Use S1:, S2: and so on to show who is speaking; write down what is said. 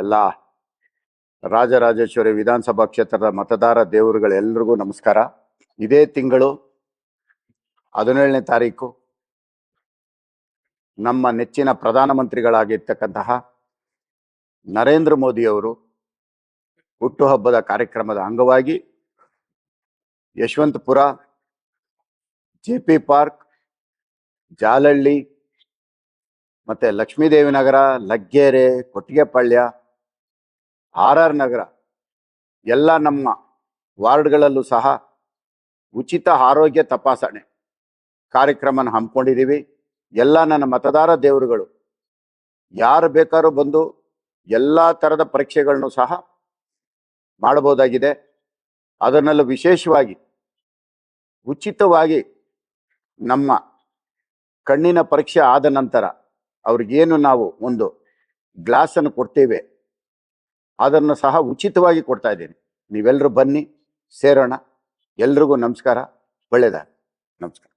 S1: ಎಲ್ಲ ರಾಜರಾಜೇಶ್ವರಿ ವಿಧಾನಸಭಾ ಕ್ಷೇತ್ರದ ಮತದಾರ ದೇವರುಗಳೆಲ್ಲರಿಗೂ ನಮಸ್ಕಾರ. ಇದೇ ತಿಂಗಳು ಹದಿನೇಳನೇ ತಾರೀಕು ನಮ್ಮ ನೆಚ್ಚಿನ ಪ್ರಧಾನಮಂತ್ರಿಗಳಾಗಿರ್ತಕ್ಕಂತಹ ನರೇಂದ್ರ ಮೋದಿಯವರು ಹುಟ್ಟುಹಬ್ಬದ ಕಾರ್ಯಕ್ರಮದ ಅಂಗವಾಗಿ Yeshwanthpur, J P park Jalahalli ಮತ್ತೆ ಲಕ್ಷ್ಮೀದೇವಿನಗರ ಲಗ್ಗೆರೆ, ಕೊಟ್ಟಿಗೆಪಾಳ್ಯ ಆರ್ ಆರ್ ನಗರ, ಎಲ್ಲ ನಮ್ಮ ವಾರ್ಡ್ಗಳಲ್ಲೂ ಸಹ ಉಚಿತ ಆರೋಗ್ಯ ತಪಾಸಣೆ ಕಾರ್ಯಕ್ರಮನ ಹಮ್ಮಿಕೊಂಡಿದ್ದೀವಿ. ಎಲ್ಲ ನನ್ನ ಮತದಾರ ದೇವರುಗಳು, ಯಾರು ಬೇಕಾದ್ರೂ ಬಂದು ಎಲ್ಲ ಥರದ ಪರೀಕ್ಷೆಗಳನ್ನು ಸಹ ಮಾಡಬಹುದಾಗಿದೆ. ಅದರಲ್ಲೂ ವಿಶೇಷವಾಗಿ ಉಚಿತವಾಗಿ ನಮ್ಮ ಕಣ್ಣಿನ ಪರೀಕ್ಷೆ ಆದ ನಂತರ ಅವ್ರಿಗೇನು ನಾವು ಒಂದು ಗ್ಲಾಸನ್ನು ಕೊಡ್ತೇವೆ. ಅದನ್ನು ಸಹ ಉಚಿತವಾಗಿ ಕೊಡ್ತಾ ಇದ್ದೀನಿ. ನೀವೆಲ್ಲರೂ ಬನ್ನಿ ಸೇರೋಣ. ಎಲ್ರಿಗೂ ನಮಸ್ಕಾರ. ಒಳ್ಳೆಯದಾಗ ನಮಸ್ಕಾರ.